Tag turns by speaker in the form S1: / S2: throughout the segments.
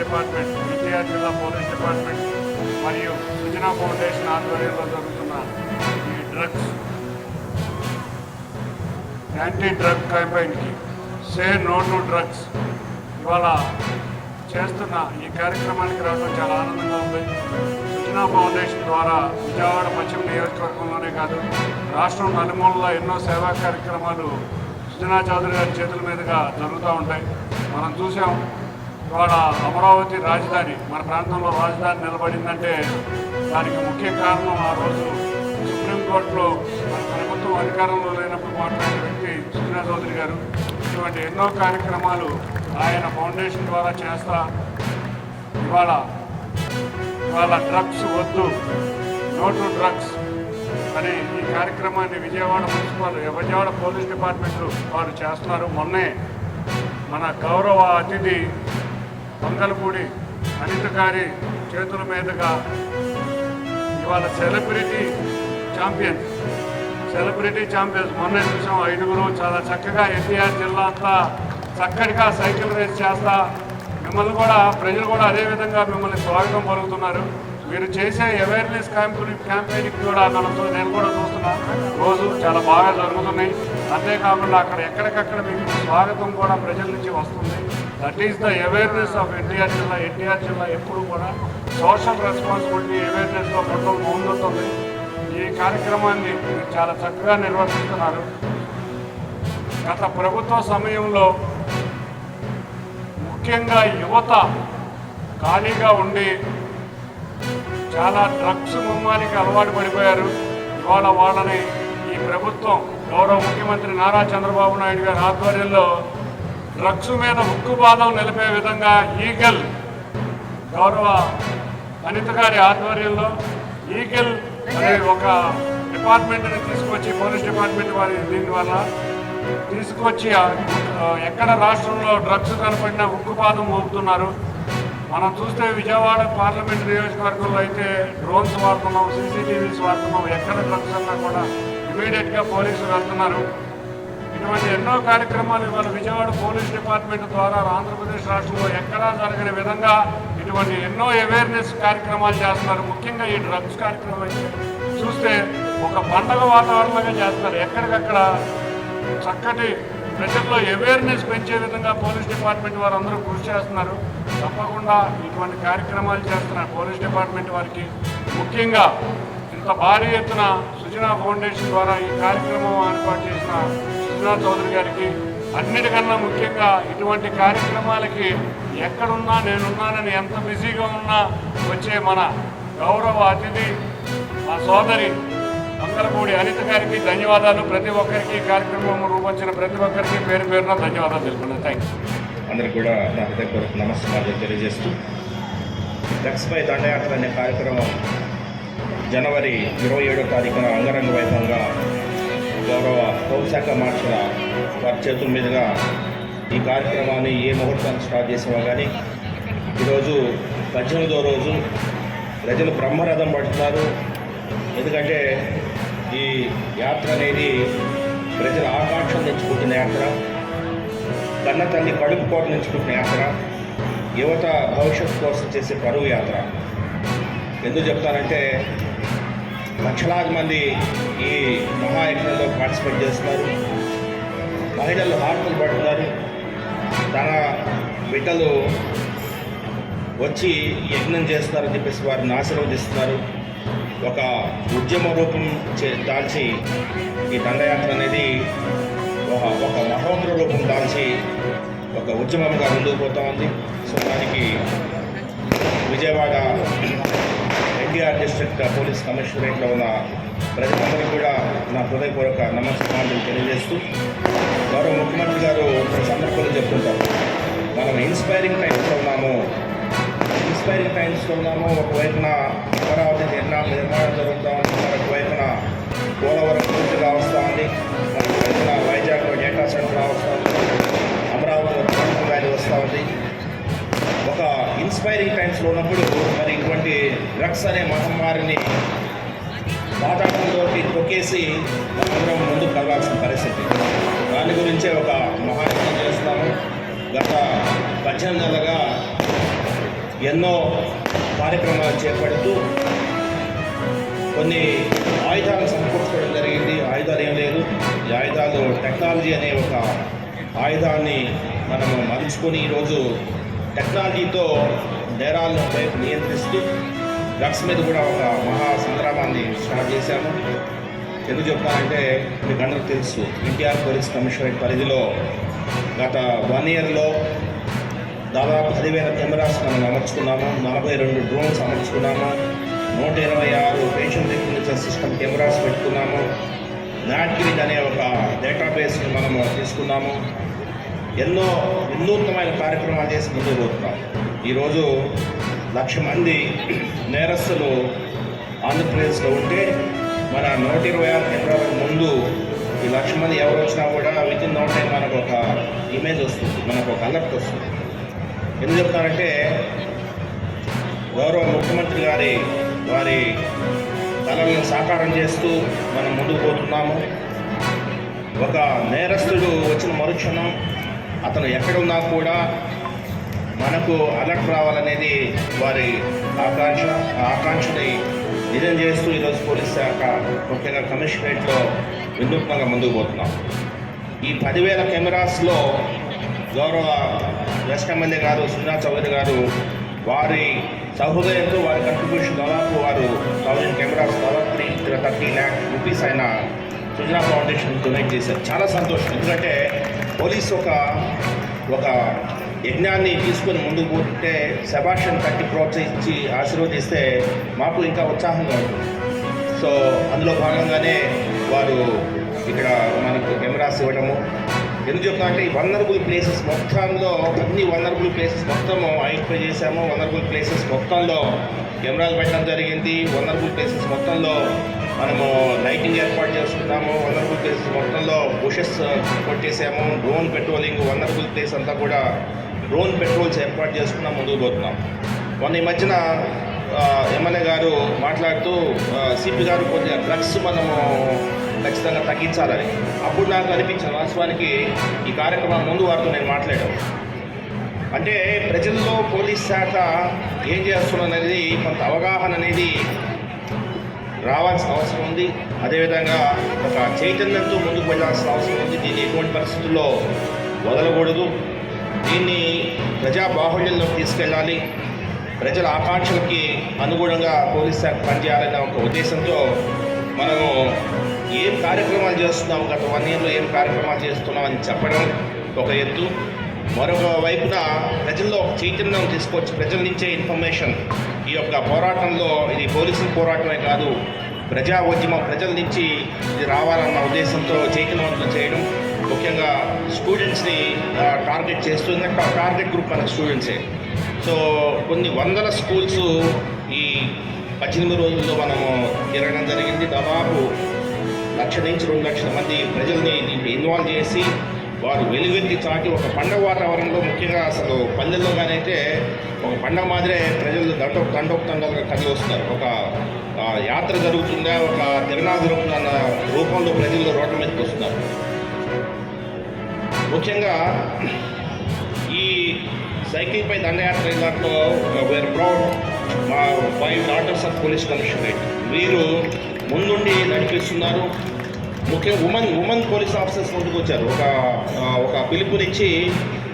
S1: Department NTR జిల్లా police department మరియు Sujana foundation ఆధ్వర్యంలో జరుగుతున్న ఈ డ్రగ్స్ యాంటీ డ్రగ్ క్యాంపెయిన్కి సే నో టు డ్రగ్స్ ఇవాళ చేస్తున్న ఈ కార్యక్రమానికి రావడం చాలా ఆనందంగా ఉంది. సుజనా ఫౌండేషన్ ద్వారా విజయవాడ పశ్చిమ నియోజకవర్గంలోనే కాదు రాష్ట్రం నలుమూలలో ఎన్నో సేవా కార్యక్రమాలు సుజనా చౌదరి గారి చేతుల మీదుగా జరుగుతూ ఉంటాయి. మనం చూసాం ఇవాళ అమరావతి రాజధాని మన ప్రాంతంలో రాజధాని నిలబడిందంటే దానికి ముఖ్య కారణం ఆ రోజు సుప్రీంకోర్టులో మన ప్రభుత్వం అధికారంలో లేనప్పుడు మాట్లాడిన వ్యక్తి సుజనా చౌదరి గారు. ఇటువంటి ఎన్నో కార్యక్రమాలు ఆయన ఫౌండేషన్ ద్వారా చేస్తా ఇవాళ ఇవాళ డ్రగ్స్ వద్దు నో టు డ్రగ్స్ అనే ఈ కార్యక్రమాన్ని Vijayawada municipal Vijayawada police department వారు చేస్తున్నారు. మొన్నే మన గౌరవ అతిథి మంగళపూడి అనిత గారి చేతుల మీదుగా ఇవాళ సెలబ్రిటీ ఛాంపియన్. సెలబ్రిటీ ఛాంపియన్స్ మొన్న చూసాం ఐదుగురు చాలా చక్కగా ఎన్టీఆర్ జిల్లా అంతా చక్కటిగా సైకిల్ రేస్ చేస్తా మిమ్మల్ని కూడా ప్రజలు కూడా అదే విధంగా మిమ్మల్ని స్వాగతం పలుకుతున్నారు. మీరు చేసే అవేర్నెస్ క్యాంపెయిన్ క్యాంపెయిన్కి కూడా మనం నేను కూడా చూస్తున్నాను రోజు చాలా బాగా జరుగుతున్నాయి అంతేకాకుండా అక్కడ ఎక్కడికక్కడ మీకు స్వాగతం కూడా ప్రజల నుంచి వస్తుంది. That is the awareness of NTR జిల్లా ఎన్టీఆర్ జిల్లా ఎప్పుడు కూడా సోషల్ రెస్పాన్సిబిలిటీ అవేర్నెస్లో మొత్తం ముందుంటుంది. ఈ కార్యక్రమాన్ని మీరు చాలా చక్కగా నిర్వర్తిస్తున్నారు. గత ప్రభుత్వ సమయంలో ముఖ్యంగా యువత ఖాళీగా ఉండి చాలా డ్రగ్స్ ముమ్మానికి అలవాటు పడిపోయారు. ఇవాళ వాళ్ళని ఈ ప్రభుత్వం గౌరవ ముఖ్యమంత్రి నారా చంద్రబాబు నాయుడు గారి ఆధ్వర్యంలో డ్రగ్స్ మీద ఉక్కుపాదం నిలిపే విధంగా ఈగల్ గౌరవ అనిత గారి ఆధ్వర్యంలో ఈగల్ అనే ఒక డిపార్ట్మెంట్ని తీసుకొచ్చి పోలీస్ డిపార్ట్మెంట్ వారి దీనివల్ల తీసుకొచ్చి ఎక్కడ రాష్ట్రంలో డ్రగ్స్ కనపడినా ఉక్కుపాదం మోపుతున్నారు. మనం చూస్తే విజయవాడ పార్లమెంట్ నియోజకవర్గంలో అయితే డ్రోన్స్ వాడుతున్నాం సీసీటీవీస్ వాడుతున్నాం ఎక్కడ డ్రగ్స్ అన్నా కూడా ఇమీడియట్గా పోలీసులు వెళ్తున్నారు. ఇటువంటి ఎన్నో కార్యక్రమాలు ఇవాళ విజయవాడ పోలీస్ డిపార్ట్మెంట్ ద్వారా ఆంధ్రప్రదేశ్ రాష్ట్రంలో ఎక్కడా జరగని విధంగా ఇటువంటి ఎన్నో అవేర్నెస్ కార్యక్రమాలు చేస్తున్నారు. ముఖ్యంగా ఈ డ్రగ్స్ కార్యక్రమం అయితే చూస్తే ఒక పండగ వాతావరణంగా చేస్తున్నారు. ఎక్కడికక్కడ చక్కటి ప్రజల్లో అవేర్నెస్ పెంచే విధంగా పోలీస్ డిపార్ట్మెంట్ వారు అందరూ కృషి చేస్తున్నారు. తప్పకుండా ఇటువంటి కార్యక్రమాలు చేస్తున్న పోలీస్ డిపార్ట్మెంట్ వారికి ముఖ్యంగా ఇంత భారీ ఎత్తున సుజనా ఫౌండేషన్ ద్వారా ఈ కార్యక్రమం ఏర్పాటు చేసిన సుజనా చౌదరి గారికి అన్నిటికన్నా ముఖ్యంగా ఇటువంటి కార్యక్రమాలకి ఎక్కడున్నా నేనున్నానని ఎంత బిజీగా ఉన్నా వచ్చే మన గౌరవ అతిథి మా సోదరి మంగళపూడి అనిత గారికి ధన్యవాదాలు. ప్రతి ఒక్కరికి కార్యక్రమం రూపొందించిన ప్రతి ఒక్కరికి పేరు పేరున ధన్యవాదాలు తెలుపుతున్నాను. థ్యాంక్ యూ
S2: అందరికి కూడా నా హృదయపూర్వక నమస్కారాలు తెలియజేస్తూ లక్ష్మీ దండయాత్ర అనే కార్యక్రమం జనవరి ఇరవై ఏడో తారీఖున అంగరంగ వైభవంగా గౌరవ హోంశాఖ మార్చిన వారి చేతుల మీదుగా ఈ కార్యక్రమాన్ని ఏ ముహూర్తాన్ని స్టార్ట్ చేసామో కానీ ఈరోజు పద్దెనిమిదో రోజు ప్రజలు బ్రహ్మరథం పడుతున్నారు. ఎందుకంటే ఈ యాత్ర అనేది ప్రజల ఆకాంక్ష తెచ్చుకుంటున్న యాత్ర. కన్న తల్లి కడుపు కోట నుంచి పుట్టిన యాత్ర యువత భవిష్యత్తు కోసం చేసే పరువు యాత్ర. ఎందుకు చెప్తానంటే లక్షలాది మంది ఈ మహాయజ్ఞంలో పార్టిసిపేట్ చేస్తున్నారు. మహిళలు హారతలు పడుతున్నారు. తన బిడ్డలు వచ్చి యజ్ఞం చేస్తారని చెప్పేసి వారిని ఆశీర్వదిస్తున్నారు. ఒక ఉద్యమ రూపం చే దాల్చి ఈ దండయాత్ర అనేది ఒక ఒక మహోగ్ర రూపం దాల్చి ఒక ఉద్యమంగా ముందుకు పోతా ఉంది. సో దానికి విజయవాడ ఎన్టీఆర్ డిస్ట్రిక్ట్ పోలీస్ కమిషనరేట్లో ఉన్న ప్రజలందరూ కూడా నా హృదయపూర్వక నమస్కారాలు తెలియజేస్తూ గౌరవ ముఖ్యమంత్రి గారు సందర్భంలో చెప్తుంటారు. మనం ఇన్స్పైరింగ్ టైమ్స్లో ఉన్నాము. ఇన్స్పైరింగ్ టైమ్స్లో ఉన్నాము. ఒకవైపున అమరావతి నిర్ణయం నిర్మాణం జరుగుతూ ఉంది. మరొక వైపున పోలవరం పూర్తిగా వస్తూ ఉంది. మరొక డేటా సెంటర్ వస్తూ అమరావతిలో వ్యాలీ వస్తూ ఉంది. ఒక ఇన్స్పైరింగ్ టైమ్స్లో ఉన్నప్పుడు మరి ఇటువంటి డ్రగ్స్ అనే మహమ్మారిని పాతాళంలోకి తొక్కేసి మనందరం ముందుకు కలవాల్సిన పరిస్థితి. దాని గురించే ఒక మహాయజ్ఞం చేస్తాము. గత పద్దెనిమిది నెలలుగా ఎన్నో కార్యక్రమాలు చేపడుతూ కొన్ని ఆయుధాలను టెక్నాలజీ అనే ఒక ఆయుధాన్ని మనము మలుచుకొని ఈరోజు టెక్నాలజీతో నేరాలను వైపు నియంత్రిస్తూ డ్రగ్స్ మీద కూడా ఒక మహా సంగ్రామాన్ని స్టార్ట్ చేశాము. ఎందుకు చెప్తానంటే మీకు అందరికీ తెలుసు. ఎన్టీఆర్ పోలీస్ కమిషనరేట్ పరిధిలో గత వన్ ఇయర్లో దాదాపు పదివేల కెమెరాస్ మనం అమర్చుకున్నాము. నలభై రెండు డ్రోన్స్ అమర్చుకున్నాము. నూట ఇరవై ఆరు పేషెంట్ రికగ్నిషన్ సిస్టమ్ కెమెరాస్ పెట్టుకున్నాము. నాట్గిరిడ్ అనే ఒక డేటాబేస్ని మనము తీసుకున్నాము. ఎన్నో వినూత్నమైన కార్యక్రమాలు చేసి ముందుకు పోతున్నాం. ఈరోజు లక్ష మంది నేరస్తులు ఆంధ్రప్రదేశ్లో ఉంటే మన నూట ఇరవై ఆరు కేంద్రాలకు ముందు ఈ లక్ష మంది ఎవరు వచ్చినా కూడా విత్ ఇన్ నో టైం మనకు ఒక ఇమేజ్ వస్తుంది. మనకు ఒక అలర్ట్ వస్తుంది. ఎందుకు చెప్తారంటే గౌరవ ముఖ్యమంత్రి గారి వారి కళలను సాకారం చేస్తూ మనం ముందుకు పోతున్నాము. ఒక నేరస్తుడు వచ్చిన మరుక్షణం అతను ఎక్కడున్నా కూడా మనకు అలర్ట్ రావాలనేది వారి ఆకాంక్ష ఆకాంక్షని నిజం చేస్తూ ఈరోజు పోలీస్ శాఖ ముఖ్యంగా కమిషనరేట్లో వినూత్నంగా ముందుకు పోతున్నాం. ఈ పదివేల కెమెరాస్లో గౌరవ వెస్ట్ ఎమ్మెల్యే గారు సుజనా చౌదరి గారు వారి సహృదయంతో వారి కంట్రిబ్యూషన్ దాదాపు వారు థౌజండ్ థర్టీ ల్యాక్ రూపీస్ ఆయన సుజనా ఫౌండేషన్ డొనేట్ చేశారు. చాలా సంతోషం. ఎందుకంటే పోలీస్ ఒక ఒక యజ్ఞాన్ని తీసుకొని ముందుకు పోతే శభాషను కట్టి ప్రోత్సహించి ఆశీర్వదిస్తే మాకు ఇంకా ఉత్సాహంగా ఉంటుంది. సో అందులో భాగంగానే వారు ఇక్కడ మనకు కెమెరాస్ ఇవ్వడము. ఎందుకు చెప్తానంటే ఈ వనరబుల్ ప్లేసెస్ మొత్తంలో అన్ని వనరబుల్ ప్లేసెస్ మొత్తము ఐడెంటిఫై చేశాము. వనరబుల్ ప్లేసెస్ మొత్తంలో కెమెరాలు పెట్టడం జరిగింది. వనరబుల్ ప్లేసెస్ మొత్తంలో మనము లైటింగ్ ఏర్పాటు చేసుకున్నాము వనరబుల్ ప్లేస్ మొత్తంలో బుషెస్ కొట్టేసాము డ్రోన్ పెట్రోలింగ్ వనరబుల్ ప్లేస్ అంతా కూడా డ్రోన్ పెట్రోల్స్ ఏర్పాటు చేసుకున్నాం ముందుకు పోతున్నాం. మొన్న ఈ మధ్యన ఎమ్మెల్యే గారు మాట్లాడుతూ సిపి గారు కొద్దిగా డ్రగ్స్ మనము ఖచ్చితంగా తగ్గించాలని. అప్పుడు నాకు అనిపించిన వాస్తవానికి ఈ కార్యక్రమం ముందు వారితో నేను మాట్లాడాను. అంటే ప్రజల్లో పోలీస్ శాఖ ఏం చేస్తున్నది కొంత అవగాహన అనేది రావాల్సిన అవసరం ఉంది. అదేవిధంగా ఒక చైతన్యంతో ముందుకు వెళ్ళాల్సిన అవసరం ఉంది. దీన్ని ఎటువంటి పరిస్థితుల్లో వదలకూడదు. దీన్ని ప్రజా బాహుళ్యంలోకి తీసుకెళ్ళాలి. ప్రజల ఆకాంక్షలకి అనుగుణంగా పోలీస్ శాఖ పనిచేయాలనే ఒక ఉద్దేశంతో మనము ఏం కార్యక్రమాలు చేస్తున్నాము గత వన్ ఇయర్లో ఏం కార్యక్రమాలు చేస్తున్నాం అని చెప్పడం ఒక ఎత్తు. మరొక వైపున ప్రజల్లో ఒక చైతన్యం తీసుకొచ్చి ప్రజల నుంచే ఇన్ఫర్మేషన్ ఈ యొక్క పోరాటంలో ఇది పోలీసుల పోరాటమే కాదు ప్రజా ఉద్యమం ప్రజల నుంచి ఇది రావాలన్న ఉద్దేశంతో చైతన్యవంతం చేయడం ముఖ్యంగా స్టూడెంట్స్ని టార్గెట్ చేస్తూ టార్గెట్ గ్రూప్ మన స్టూడెంట్సే. సో కొన్ని వందల స్కూల్స్ ఈ పద్దెనిమిది రోజుల్లో మనము తిరగడం జరిగింది. దాదాపు లక్ష నుంచి రెండు లక్షల మంది ప్రజల్ని దీంట్లో ఇన్వాల్వ్ చేసి వారు వెలుగెత్తి చాటి ఒక పండగ వాతావరణంలో ముఖ్యంగా అసలు పల్లెల్లో కానైతే ఒక పండగ మాదిరే ప్రజలు దండో దండోపతండాలుగా కదిలి వస్తున్నారు. ఒక యాత్ర జరుగుతుందా? ఒక తిరణాలు జరుగుతుందన్న రూపంలో ప్రజలు రోడ్ల మీదకి వస్తున్నారు. ముఖ్యంగా ఈ సైకిల్ పై దండయాత్ర దాంట్లో వేర్ ప్రౌడ్ మా five daughters of police commissionerate వీరు ముందుండి నడిపిస్తున్నారు? ముఖ్యంగా ఉమెన్ ఉమెన్ పోలీస్ ఆఫీసర్స్ ముందుకు వచ్చారు. ఒక ఒక పిలుపునిచ్చి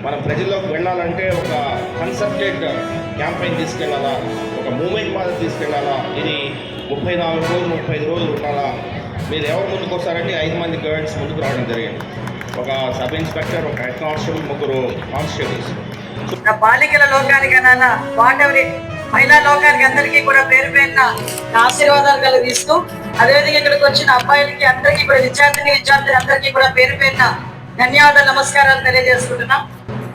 S2: మనం ప్రజల్లోకి వెళ్ళాలంటే ఒక కన్సల్టెడ్ క్యాంపెయిన్ తీసుకెళ్ళాలా ఒక మూమెంట్ మాదిరి తీసుకెళ్ళాలా ఇది ముప్పై నాలుగు రోజులు ముప్పై ఐదు రోజులు ఉండాలా? మీరు ఎవరు ముందుకు వస్తారంటే ఐదు మంది గర్ల్స్ ముందుకు రావడం జరిగింది. ఒక సబ్ ఇన్స్పెక్టర్ ఒక హెడ్ కానిస్టేబుల్ ముగ్గురు కానిస్టేబుల్స్
S3: బాలికల లోకానికి మహిళా లోకానికి అందరికీ కూడా పేరు పేరున ఆశీర్వాదాలు కలిగిస్తూ అదేవిధంగా ఇక్కడికి వచ్చిన అబ్బాయిలకి అందరికీ కూడా విద్యార్థిని విద్యార్థులు అందరికీ కూడా పేరు పేరున ధన్యవాదాలు నమస్కారాలు తెలియజేసుకుంటున్నాం.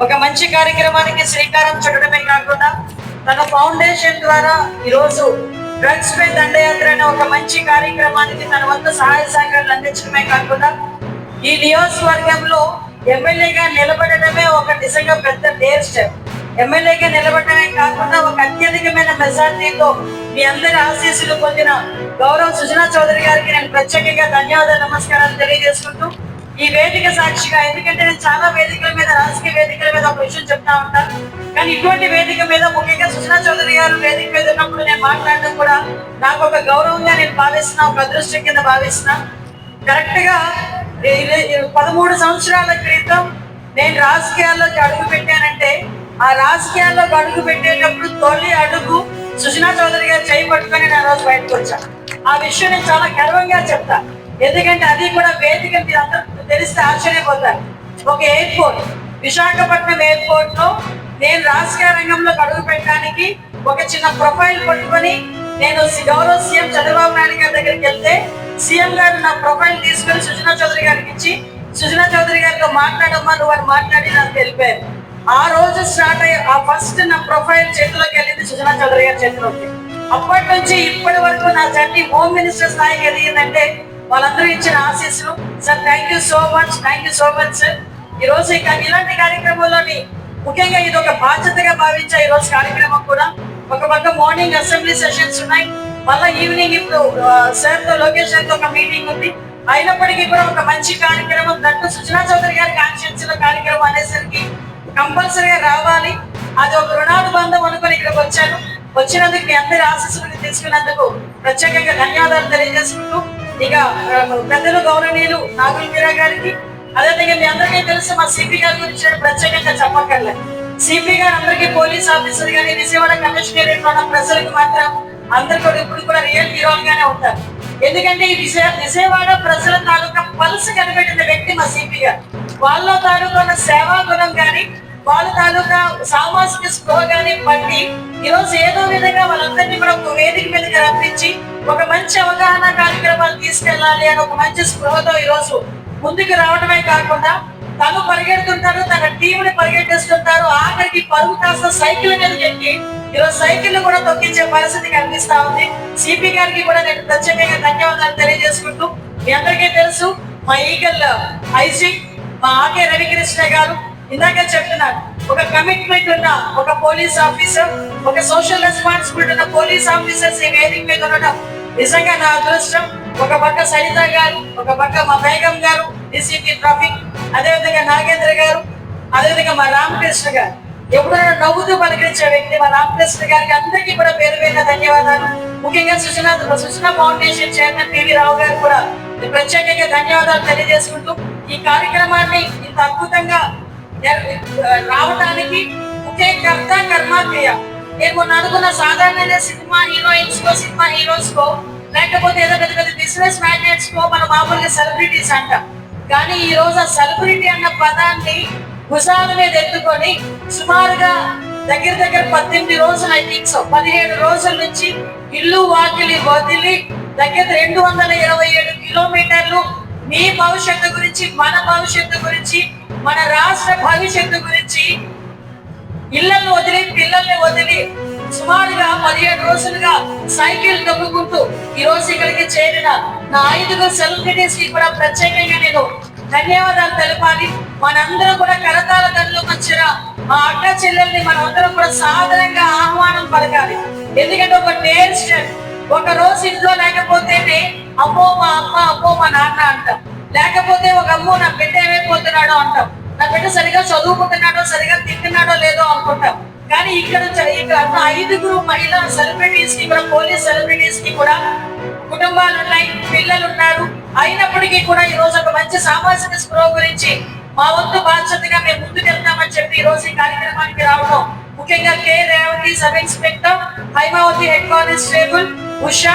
S3: ఒక మంచి కార్యక్రమానికి శ్రీకారం చుట్టడమే కాకుండా తన ఫౌండేషన్ ద్వారా ఈరోజు డ్రగ్స్ పై దండయాత్ర అనే ఒక మంచి కార్యక్రమానికి తన వంతు సహాయ సహకారాలు అందించడమే కాకుండా ఈ నియోజకవర్గంలో ఎమ్మెల్యేగా నిలబడటమే ఒక నిజంగా పెద్ద డేర్ స్టెప్ ఎమ్మెల్యేగా నిలబడటమే కాకుండా ఒక అత్యధికమైన మెజార్టీతో మీ అందరి ఆశీస్సులు పొందిన గౌరవ్ సుజనా చౌదరి గారికి నేను ప్రత్యేకంగా ధన్యవాదాలు నమస్కారాలు తెలియజేసుకుంటూ ఈ వేదిక సాక్షిగా ఎందుకంటే నేను చాలా వేదికల మీద రాజకీయ వేదికల మీద ఒక విషయం చెప్తా ఉంటాను కానీ ఇటువంటి వేదిక మీద ముఖ్యంగా సుజనా చౌదరి గారు వేదిక మీద ఉన్నప్పుడు నేను మాట్లాడడం కూడా నాకు ఒక గౌరవంగా నేను భావిస్తున్నా ఒక అదృష్టం కింద భావిస్తున్నా. కరెక్ట్గా పదమూడు సంవత్సరాల క్రితం నేను రాజకీయాల్లోకి అడుగు ఆ రాజకీయాల్లో అడుగు పెట్టేటప్పుడు తొలి అడుగు సుజనా చౌదరి గారు చేయి పట్టుకొని నేను ఆ రోజు బయటకు వచ్చాను ఆ విషయం నేను చాలా గర్వంగా చెప్తా. ఎందుకంటే అది కూడా వేదిక మీరు అందరూ తెలిస్తే ఆశ్చర్యపోతారు. ఒక ఎయిర్పోర్ట్ విశాఖపట్నం ఎయిర్పోర్ట్లో నేను రాజకీయ రంగంలో అడుగు పెట్టడానికి ఒక చిన్న ప్రొఫైల్ పట్టుకొని నేను సి- గౌరవ సీఎం చంద్రబాబు నాయుడు గారి దగ్గరికి వెళ్తే సీఎం గారు నా ప్రొఫైల్ తీసుకొని సుజనా చౌదరి గారికి ఇచ్చి సుజనా చౌదరి గారితో మాట్లాడమ్మా నువ్వు అని మాట్లాడి నాకు తెలిపారు. ఆ రోజు స్టార్ట్ అయ్యి ఆ ఫస్ట్ నా ప్రొఫైల్ చేతిలోకి వెళ్ళింది సుజనా చౌదరి గారి చేతిలోకి. అప్పటి నుంచి ఇప్పటి వరకు నా జర్నీ హోమ్ మినిస్టర్ స్థాయికి ఎదిగిందంటే వాళ్ళందరూ ఇచ్చిన ఆశీస్సులు. Sir thank you so much thank you so much sir ఈ రోజు ఇక ఇలాంటి కార్యక్రమంలోని ముఖ్యంగా ఇది ఒక బాధ్యతగా భావించే ఈ రోజు కార్యక్రమం కూడా. ఒక పక్క మార్నింగ్ అసెంబ్లీ సెషన్స్ ఉన్నాయి. మళ్ళీ ఈవినింగ్ ఇప్పుడు సార్తో లోకేష్ సార్తో ఒక మీటింగ్ ఉంది. అయినప్పటికీ కూడా ఒక మంచి కార్యక్రమం దట్టు సుజనా చౌదరి గారి కాన్షియన్స్లో కార్యక్రమం అనేసరికి కంపల్సరీగా రావాలి. అది ఒక రుణానుబంధం అనుకుని ఇక్కడికి వచ్చాను. వచ్చినందుకు మీ అందరి ఆశీస్సులు తీసుకున్నందుకు ప్రత్యేకంగా ధన్యవాదాలు తెలియజేసుకుంటూ ఇక పెద్దలు గౌరవనీయులు నాగుల మీరా గారికి అదేవిధంగా మీ అందరికీ తెలుసు మా సిపి గారి గురించి ప్రత్యేకంగా చెప్పక్కర్లే. సిపి గారు అందరికీ పోలీస్ ఆఫీసర్ గానీ విజయవాడ కమిషనరేట్లో ఉన్న ప్రజలకు మాత్రం అందరు కూడా ఇప్పుడు కూడా రియల్ హీరోలుగానే ఉంటారు. ఎందుకంటే ఈ విజయ విజయవాడ ప్రజల తాలూకా పల్స్ కనిపెట్టిన వ్యక్తి మా సిపి గారు. వాళ్ళ తాలూకా ఉన్న సేవా గుణం కానీ వాళ్ళ తాలూకా సామాజిక స్పృహగానే కానీ బట్టి ఈరోజు ఏదో విధంగా వాళ్ళందరినీ కూడా ఒక వేదిక మీదకి రప్పించి ఒక మంచి అవగాహన కార్యక్రమాలు తీసుకెళ్ళాలి అని ఒక మంచి స్పృహతో ఈరోజు ముందుకు రావడమే కాకుండా తను పరిగెడుతుంటారు తన టీంని పరిగెట్టిస్తుంటారు. ఆఖరికి పరుగు కాస్త సైకిల్ మీద ఎక్కి ఈరోజు సైకిల్ కూడా తొక్కించే పరిస్థితి కనిపిస్తా ఉంది. సిపి గారికి కూడా నేను ప్రత్యేకంగా ధన్యవాదాలు తెలియజేసుకుంటూ మీ అందరికీ తెలుసు మా ఈగల్ ఐజీ మా ఆకే రవికృష్ణ గారు ఇందాక చెప్తున్నాను ఒక కమిట్మెంట్ ఉన్న ఒక పోలీస్ ఆఫీసర్ ఒక సోషల్ రెస్పాన్సిబిలిటీ ఉన్న పోలీస్ ఆఫీసర్స్ ఈ వేదిక మీద ఉండడం నిజంగా నా అదృష్టం. ఒక పక్క సరిత గారు ఒక పక్క మా బేగం గారు డిసిపి ట్రాఫిక్ అదేవిధంగా నాగేంద్ర గారు అదేవిధంగా మా రామకృష్ణ గారు. ఎప్పుడైనా నవ్వుతూ పలకరించే వ్యక్తి మా రామకృష్ణ గారికి అందరికీ కూడా పేరు పేరున ధన్యవాదాలు. ముఖ్యంగా Sujana Sujana foundation chairman PV Rao గారు కూడా ప్రత్యేకంగా ధన్యవాదాలు తెలియజేసుకుంటూ ఈ కార్యక్రమాన్ని ఇంత అద్భుతంగా రావడానికి ఒకే కర్త కర్మ క్రియ నేను అనుకున్న సాధారణ సినిమా హీరోయిన్స్ కో సినిమా హీరోస్ కో లేకపోతే ఏదో పెద్ద పెద్ద బిజినెస్ మ్యాగ్నెట్స్ కో మన మామూలుగా సెలబ్రిటీస్ అంట. కానీ ఈ రోజు ఆ సెలబ్రిటీ అన్న పదాన్ని భుజాల మీద ఎత్తుకొని సుమారుగా దగ్గర దగ్గర పద్దెనిమిది రోజులు ఐ థింక్ సో పదిహేడు రోజుల నుంచి ఇల్లు వాకిలి వదిలి దగ్గర రెండు వందల ఇరవై ఏడు కిలోమీటర్లు మీ భవిష్యత్తు గురించి మన భవిష్యత్తు గురించి మన రాష్ట్ర భవిష్యత్తు గురించి ఇళ్ళను వదిలి పిల్లల్ని వదిలి సుమారుగా పదిహేడు రోజులుగా సైకిల్ తొక్కుకుంటూ ఈ రోజు ఇక్కడికి చేరిన నా ఐదుగురు సెలబ్రిటీస్కి కూడా ప్రత్యేకంగా నేను ధన్యవాదాలు తెలపాలి. మనందరం కూడా కరతాల గదిలో వచ్చిన మా అక్క చెల్లెల్ని మనందరం కూడా సాధారణంగా ఆహ్వానం పలకాలి. ఎందుకంటే ఒక టేస్ట్ ఒక రోజు ఇంట్లో లేకపోతేనే అమ్మో మా అమ్మ అమ్మో మా నాన్న అంటాం. లేకపోతే ఒక అమ్మో నా బిడ్డ ఏమైపోతున్నాడో అంటాం. నా బిడ్డ సరిగా చదువుకుంటున్నాడో సరిగా తింటున్నాడో లేదో అనుకుంటాం. కానీ ఇక్కడ ఇక్కడ ఐదుగురు మహిళా సెలబ్రిటీస్కి కూడా పోలీస్ సెలబ్రిటీస్కి కూడా కుటుంబాలు ఉన్నాయి పిల్లలు ఉన్నారు అయినప్పటికీ కూడా ఈ రోజు ఒక మంచి సామాజిక స్పృహ గురించి మా వంతు బాధ్యతగా మేము ముందుకెళ్తామని చెప్పి ఈ రోజు ఈ కార్యక్రమానికి రావడం ముఖ్యంగా K. Revathi sub inspector Haimavathi head constable Usha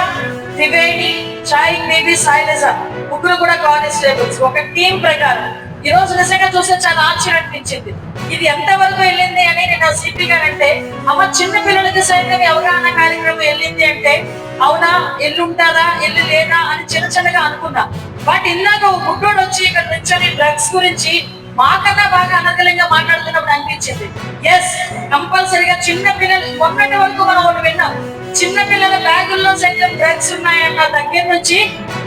S3: Triveni Sai Baby Sailaja ముగ్గురు కూడా కానిస్టేబుల్స్ ఒక టీం ప్రకారం ఈ రోజు నిజంగా చూస్తే చాలా ఆశ్చర్యం అనిపించింది. ఇది ఎంత వరకు వెళ్ళింది అని నేను సిపి గారు అంటే అమ్మ చిన్న పిల్లలకి సైతం అవగాహన కార్యక్రమం వెళ్ళింది అంటే అవునా ఎల్లుంటారా ఎల్లు లేదా అని చిన్న చిన్నగా అనుకున్నా. బట్ ఇందాక ఒక గుడ్డోడు వచ్చి ఇక్కడ నుంచొని డ్రగ్స్ గురించి మాకన్నా బాగా అనర్గలంగా మాట్లాడుతున్నప్పుడు అనిపించింది. ఎస్ కంపల్సరీగా చిన్న పిల్లలు మొన్నటి వరకు మనం ఒకటి విన్నాం. చిన్న పిల్లల బ్యాగుల్లో సైతం డ్రగ్స్ ఉన్నాయన్న దగ్గర నుంచి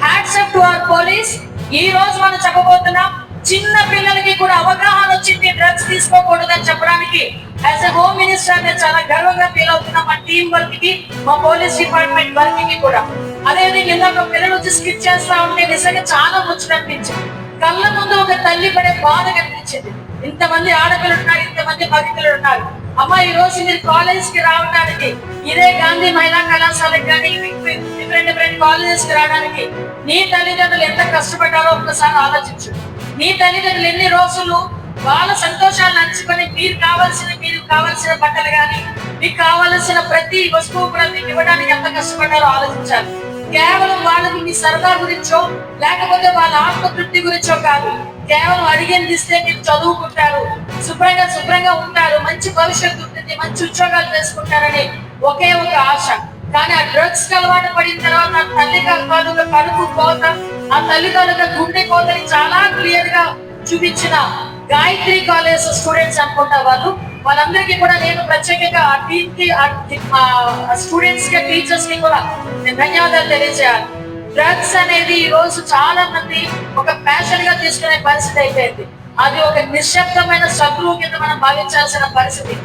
S3: హ్యాట్సప్ టు అవర్ పోలీస్ ఈ రోజు మనం చెప్పబోతున్నాం చిన్న పిల్లలకి కూడా అవగాహన వచ్చింది డ్రగ్స్ తీసుకోకూడదని చెప్పడానికి. యాజ్ ఎ హోమ్ మినిస్టర్ నేను చాలా గర్వంగా ఫీల్ అవుతున్నా మా టీం వర్క్కి మా పోలీస్ డిపార్ట్మెంట్ వర్క్కి కూడా. అదేవిధంగా ఇందాక పిల్లలు వచ్చి స్కిప్ చేస్తా ఉంటే నిజంగా చాలా ముచ్చట అనిపించింది. కళ్ళ ముందు ఒక తల్లి పడే బాధ కనిపించింది. ఇంతమంది ఆడపిల్లలు ఉన్నారు ఇంతమంది మగపిల్లలు ఉన్నారు. అమ్మ ఈ రోజు మీరు కాలేజ్కి రావడానికి ఇదే గాంధీ మహిళా కళాశాలకు కానీ డిఫరెంట్ డిఫరెంట్ కాలేజెస్కి రావడానికి నీ తల్లిదండ్రులు ఎంత కష్టపడ్డారో ఒక్కసారి ఆలోచించు. నీ తల్లిదండ్రులు ఎన్ని రోజులు వాళ్ళ సంతోషాలను అంచుకొని మీరు కావాల్సిన మీరు కావాల్సిన బట్టలు కానీ మీకు కావాల్సిన ప్రతి వస్తువు కూడా మీకు ఇవ్వడానికి ఎంత కష్టపడ్డారో ఆలోచించాలి. కేవలం వాళ్ళకి మీ సరదా గురించో లేకపోతే వాళ్ళ ఆత్మతృప్తి గురించో కాదు. కేవలం అడిగింది ఇస్తే మీరు చదువుకుంటారు. శుభ్రంగా శుభ్రంగా ఉంటారు. మంచి భవిష్యత్తు ఉంటుంది. మంచి ఉద్యోగాలు చేసుకుంటారని ఒకే ఒక ఆశ. కానీ ఆ డ్రగ్స్ అలవాటు పడిన తర్వాత ఆ తల్లి కనుక కడుపు కోత ఆ తల్లి కనుక గుండె కోతని చాలా క్లియర్గా చూపించిన గాయత్రి కాలేజ్ స్టూడెంట్స్ అనుకుంటా వాళ్ళు. వాళ్ళందరికీ కూడా నేను ప్రత్యేకంగా ఆ టీమ్కి ఆ స్టూడెంట్స్కి టీచర్స్కి కూడా నేను ధన్యవాదాలు తెలియజేయాలి. డ్రగ్స్ అనేది ఈ రోజు చాలా మంది ఒక ప్యాషన్గా తీసుకునే పరిస్థితి అయిపోయింది. అది ఒక నిశ్శబ్దమైన శత్రువు కింద మనం భావించాల్సిన పరిస్థితి.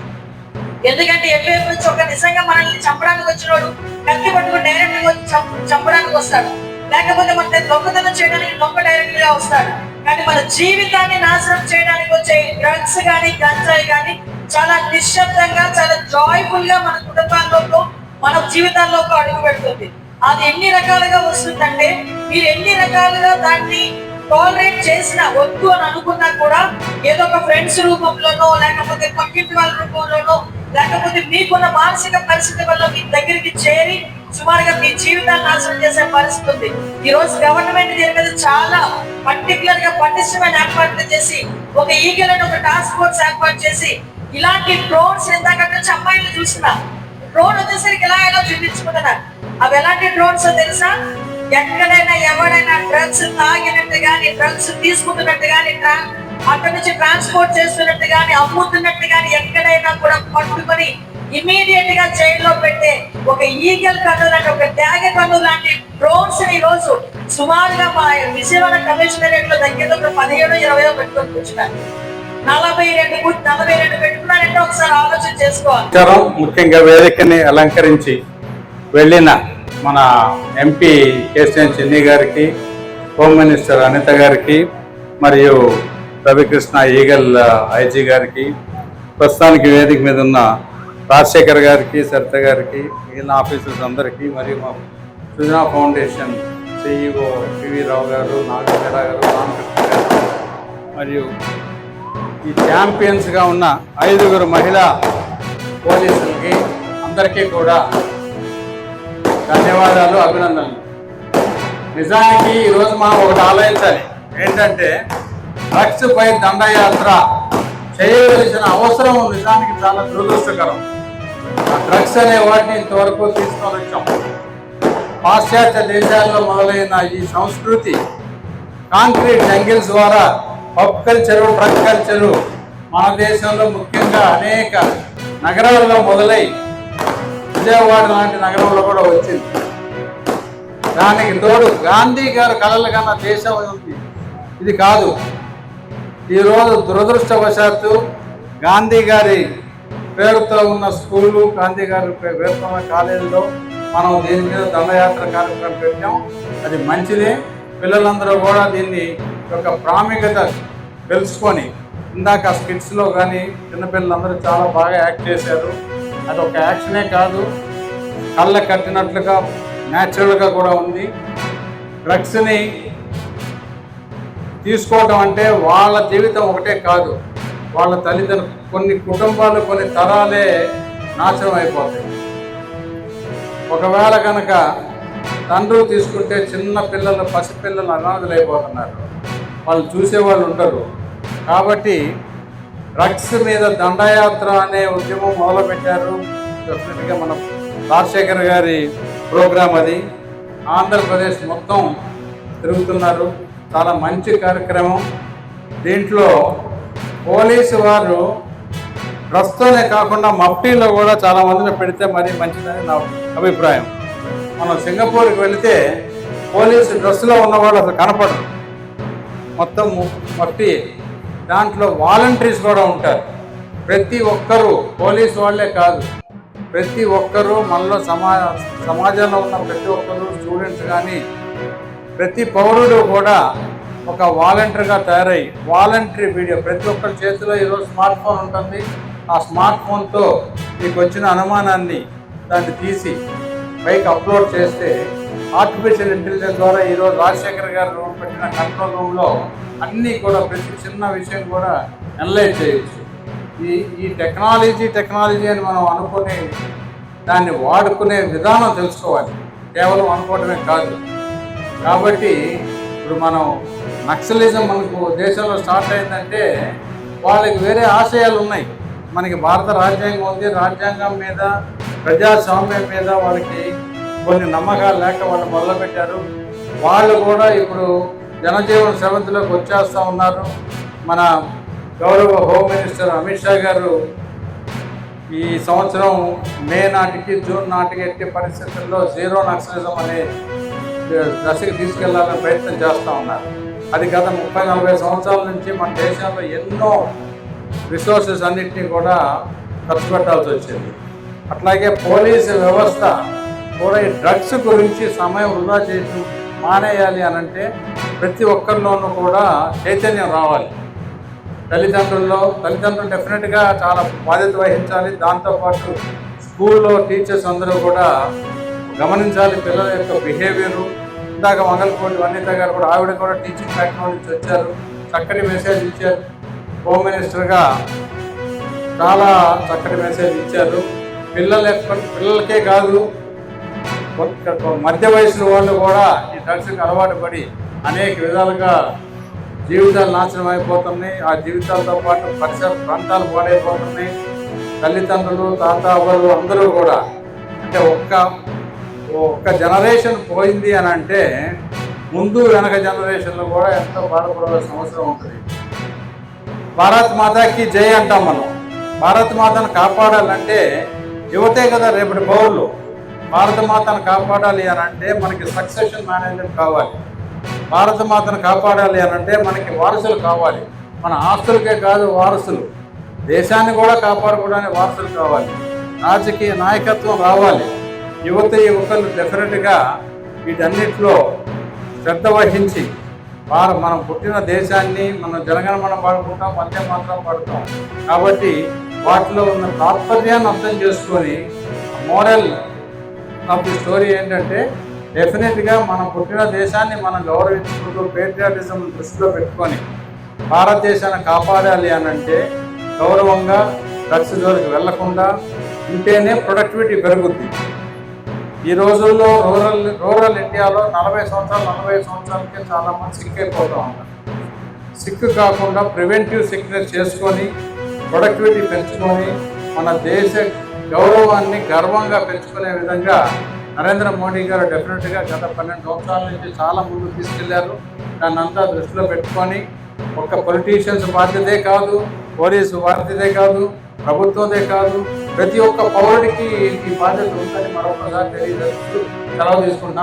S3: ఎందుకంటే ఎటువైపు నుంచి ఒక నిజంగా మనల్ని చంపడానికి వచ్చినోడు కత్తి పట్టుకుని డైరెక్ట్గా వచ్చి చంపడానికి వస్తాడు. లేకపోతే మన దొంగతనం చేయడానికి దొంగ డైరెక్ట్గా వస్తాడు. కానీ మన జీవితాన్ని నాశనం చేయడానికి వచ్చే డ్రగ్స్ కానీ గంజాయి కానీ చాలా నిశ్శబ్దంగా చాలా జాయ్ఫుల్గా మన కుటుంబాల్లోకి మన జీవితాల్లోకి అడుగు పెడుతుంది అది ఎన్ని రకాలుగా వస్తుందంటే మీరు ఎన్ని రకాలుగా దాన్ని టాలరేట్ చేసిన వద్దు అని అనుకున్నా కూడా ఏదో ఒక ఫ్రెండ్స్ రూపంలోనో లేకపోతే పక్కింటి వాళ్ళ రూపంలోనో లేకపోతే మీకున్న మానసిక పరిస్థితి వల్ల మీ దగ్గరికి చేరి సుమారుగా మీ జీవితాన్ని నాశనం చేసే పరిస్థితి ఉంది. ఈ రోజు గవర్నమెంట్ దీని మీద చాలా పర్టికులర్గా పటిష్టమైన ఏర్పాట్లు చేసి ఒక ఈగల్ ఒక టాస్క్ ఫోర్స్ ఏర్పాటు చేసి ఇలాంటి డ్రోన్స్ ఇందాక నుంచి అమ్మాయిలు చూసిన డ్రోన్ వచ్చేసరికి ఇలా ఎలా చూపించుకుంటున్నారు? అవి ఎలాంటి డ్రోన్స్ తెలుసా? ఎక్కడైనా ఎవరైనా డ్రగ్స్ తాగినట్టు కానీ డ్రగ్స్ తీసుకుంటున్నట్టు కానీ అక్కడ అక్కడి నుంచి ట్రాన్స్పోర్ట్ చేస్తున్నట్టు కానీ అమ్ముతున్నట్టు కానీ ఎక్కడైనా కూడా పట్టుకొని ఇమీడియట్గా జైల్లో పెట్టే ఒక ఈగల్ కన్ను లాంటి ఒక త్యాగ కన్ను లాంటి డ్రోన్స్ ఈ రోజు సుమారుగా మా విజయవాడ కమిషనరేట్లో దగ్గర ఒక పదిహేడు ఇరవై పెట్టుకొని కూర్చున్నారు. నలభై రెండు నలభై రెండు పెట్టుకున్నారంటే ఒకసారి ఆలోచన చేసుకోవాలి.
S4: ముఖ్యంగా వేదికని అలంకరించి వెళ్ళిన మన ఎంపీ కేసీఎన్ చెన్ని గారికి హోమ్ మినిస్టర్ అనిత గారికి మరియు రవికృష్ణ ఈగల్ ఐజీ గారికి ప్రస్తుతానికి వేదిక మీద ఉన్న రాజశేఖర్ గారికి సరిత గారికి మిగిలిన ఆఫీసర్స్ అందరికీ మరియు మా Sujana foundation CEO PV Rao గారు నాగేశ్వర గారు రామకృష్ణ గారు మరియు ఈ ఛాంపియన్స్గా ఉన్న ఐదుగురు మహిళా పోలీసులకి అందరికీ కూడా ధన్యవాదాలు అభినందనలు. నిజానికి ఈరోజు మనం ఒకటి ఆలోచించాలి. ఏంటంటే డ్రగ్స్ పై దండయాత్ర చేయవలసిన అవసరం నిజానికి చాలా దురదృష్టకరం. ఆ డ్రగ్స్ అనే వాటిని ఇంతవరకు తీసుకొని వచ్చాం. పాశ్చాత్య దేశాల్లో మొదలైన ఈ సంస్కృతి కాంక్రీట్ జంగిల్స్ ద్వారా పబ్ కల్చరు డ్రగ్ కల్చరు మన దేశంలో ముఖ్యంగా అనేక నగరాల్లో మొదలై విజయవాడ లాంటి నగరంలో కూడా వచ్చింది. దానికి తోడు గాంధీ గారు కలలు కన్నా దేశం ఉంది ఇది కాదు. ఈరోజు దురదృష్టవశాత్తు గాంధీ గారి పేరుతో ఉన్న స్కూలు గాంధీ గారి పేరుతో ఉన్న కాలేజీలో మనం దీని మీద దండయాత్ర కార్యక్రమం పెట్టాం. అది మంచిదే. పిల్లలందరూ కూడా దీన్ని యొక్క ప్రాముఖ్యత తెలుసుకొని ఇందాక స్కిట్స్లో కానీ చిన్నపిల్లలందరూ చాలా బాగా యాక్ట్ చేశారు. అది ఒక యాక్షనే కాదు. కళ్ళ కట్టినట్లుగా న్యాచురల్గా కూడా ఉంది. డ్రగ్స్ని తీసుకోవడం అంటే వాళ్ళ జీవితం ఒకటే కాదు. వాళ్ళ తల్లిదండ్రులు కొన్ని కుటుంబాలు కొన్ని తరాలే నాశనం అయిపోతాయి. ఒకవేళ కనుక తండ్రులు తీసుకుంటే చిన్న పిల్లలు పసిపిల్లలు అనాథలు అయిపోతున్నారు వాళ్ళు చూసేవాళ్ళు ఉండరు. కాబట్టి డ్రగ్స్ మీద దండయాత్ర అనే ఉద్యమం మొదలుపెట్టారు. డెఫినెట్గా మన రాజశేఖర్ గారి ప్రోగ్రాం అది. ఆంధ్రప్రదేశ్ మొత్తం తిరుగుతున్నారు. చాలా మంచి కార్యక్రమం. దీంట్లో పోలీసు వారు డ్రస్తోనే కాకుండా మఫ్టీలో కూడా చాలా మందిని పెడితే మరీ మంచిదని నా అభిప్రాయం. మనం సింగపూర్కి వెళితే పోలీసు డ్రెస్సులో ఉన్నవాళ్ళు అసలు కనపడరు. మొత్తం మఫ్టీ దాంట్లో వాలంటీర్స్ కూడా ఉంటారు. ప్రతి ఒక్కరూ పోలీసు వాళ్ళే కాదు. ప్రతి ఒక్కరూ మనలో సమా సమాజంలో ఉన్న ప్రతి ఒక్కరు స్టూడెంట్స్ కానీ ప్రతి పౌరుడు కూడా ఒక వాలంటీర్గా తయారయ్యి వాలంటరీ వీడియో. ప్రతి ఒక్కరి చేతిలో ఈరోజు స్మార్ట్ ఫోన్ ఉంటుంది. ఆ స్మార్ట్ ఫోన్తో మీకు వచ్చిన అనుమానాన్ని దాన్ని తీసి పైకి అప్లోడ్ చేస్తే ఆర్టిఫిషియల్ ఇంటెలిజెన్స్ ద్వారా ఈరోజు రాజశేఖర్ గారు పెట్టిన కంట్రోల్ రూమ్లో అన్నీ కూడా ప్రతి చిన్న విషయం కూడా అనలైజ్ చేయొచ్చు. ఈ ఈ టెక్నాలజీ టెక్నాలజీ అని మనం అనుకునే దాన్ని వాడుకునే విధానం తెలుసుకోవాలి. కేవలం అనుకోవడమే కాదు. కాబట్టి ఇప్పుడు మనం నక్సలిజం మనకు దేశంలో స్టార్ట్ అయిందంటే వాళ్ళకి వేరే ఆశయాలు ఉన్నాయి. మనకి భారత రాజ్యాంగం ఉంది. రాజ్యాంగం మీద ప్రజాస్వామ్యం మీద వాళ్ళకి కొన్ని నమ్మకాలు లేక వాళ్ళు మొదలుపెట్టారు. వాళ్ళు కూడా ఇప్పుడు జనజీవన సెవెంత్లోకి వచ్చేస్తూ ఉన్నారు. మన గౌరవ హోమ్ మినిస్టర్ అమిత్ షా గారు ఈ సంవత్సరం మే నాటికి జూన్ నాటికి ఎట్టి పరిస్థితుల్లో జీరో నక్సలిజం అనే దశకి తీసుకెళ్ళాలని ప్రయత్నం చేస్తూ ఉన్నారు. అది గత ముప్పై నలభై సంవత్సరాల నుంచి మన దేశంలో ఎన్నో రిసోర్సెస్ అన్నింటినీ కూడా ఖర్చు పెట్టాల్సి వచ్చింది. అట్లాగే పోలీసు వ్యవస్థ కూడా ఈ డ్రగ్స్ గురించి సమయం వృధా చేయటం మానేయాలి అని అంటే ప్రతి ఒక్కరిలోనూ కూడా చైతన్యం రావాలి. తల్లిదండ్రుల్లో తల్లిదండ్రులు డెఫినెట్గా చాలా బాధ్యత వహించాలి. దాంతోపాటు స్కూల్లో టీచర్స్ అందరూ కూడా గమనించాలి పిల్లల యొక్క బిహేవియరు ఇందాక మంగళకోటి వనిత గారు కూడా ఆవిడ కూడా టీచింగ్ బ్యాక్గ్రౌండ్ నుంచి వచ్చారు. చక్కటి మెసేజ్ ఇచ్చారు. హోమ్ మినిస్టర్గా చాలా చక్కటి మెసేజ్ ఇచ్చారు. పిల్లల పిల్లలకే కాదు మధ్య వయసు వాళ్ళు కూడా ఈ డ్రగ్స్కి అలవాటు పడి అనేక విధాలుగా జీవితాలు నాశనం అయిపోతున్నాయి. ఆ జీవితాలతో పాటు పరిసర ప్రాంతాలు పాడైపోతున్నాయి. తల్లిదండ్రులు తాత అవ్వలు అందరూ కూడా అంటే ఒక్క ఒక్క జనరేషన్ పోయింది అని అంటే ముందు వెనక జనరేషన్లో కూడా ఎంతో బాధపడవలసిన అవసరం ఉంటుంది. భారత్ మాతాకి జై అంటాం మనం. భారత్ మాతను కాపాడాలంటే యువతే కదా రేపటి పౌరులు. భారత మాతను కాపాడాలి అని అంటే మనకి సక్సెషన్ మేనేజ్మెంట్ కావాలి. భారత మాతను కాపాడాలి అని అంటే మనకి వారసులు కావాలి. మన ఆస్తులకే కాదు వారసులు. దేశాన్ని కూడా కాపాడుకోవడానికి వారసులు కావాలి. రాజకీయ నాయకత్వం రావాలి. యువత యువకులు డెఫినెట్గా వీటన్నిటిలో శ్రద్ధ వహించి వారు మనం పుట్టిన దేశాన్ని మనం జనగణమనం పాడుకుంటాం వందే మాత్రం పాడుతాం. కాబట్టి వాటిలో ఉన్న తాత్పర్యాన్ని అర్థం చేసుకొని మోరల్ అప్పుడు స్టోరీ ఏంటంటే డెఫినెట్గా మనం పుట్టిన దేశాన్ని మనం గౌరవించుకుంటూ పేట్రియాటిజం దృష్టిలో పెట్టుకొని భారతదేశాన్ని కాపాడాలి అని అంటే గౌరవంగా డ్రగ్స్ జోలికి వెళ్ళకుండా ఉంటేనే ప్రొడక్టివిటీ పెరుగుద్ది. ఈ రోజుల్లో రూరల్ రూరల్ ఇండియాలో నలభై సంవత్సరాలు నలభై సంవత్సరాలకే చాలామంది సిక్ అయిపోతూ ఉంటారు సిక్ కాకుండా ప్రివెంటివ్ సిక్నెస్ చేసుకొని ప్రొడక్టివిటీ పెంచుకొని మన దేశ గౌరవాన్ని గర్వంగా పెంచుకునే విధంగా నరేంద్ర మోడీ గారు డెఫినెట్గా గత పన్నెండు సంవత్సరాల నుంచి చాలా ముందుకు తీసుకెళ్ళారు. దాన్ని అంతా దృష్టిలో పెట్టుకొని ఒక పొలిటీషియన్స్ బాధ్యతే కాదు పోలీసు బాధ్యతే కాదు ప్రభుత్వదే కాదు ప్రతి ఒక్క పౌరుడికి ఈ బాధ్యత ఉందని మరొకసారి తెలియజేస్తూ సెలవు తీసుకుంటున్నాను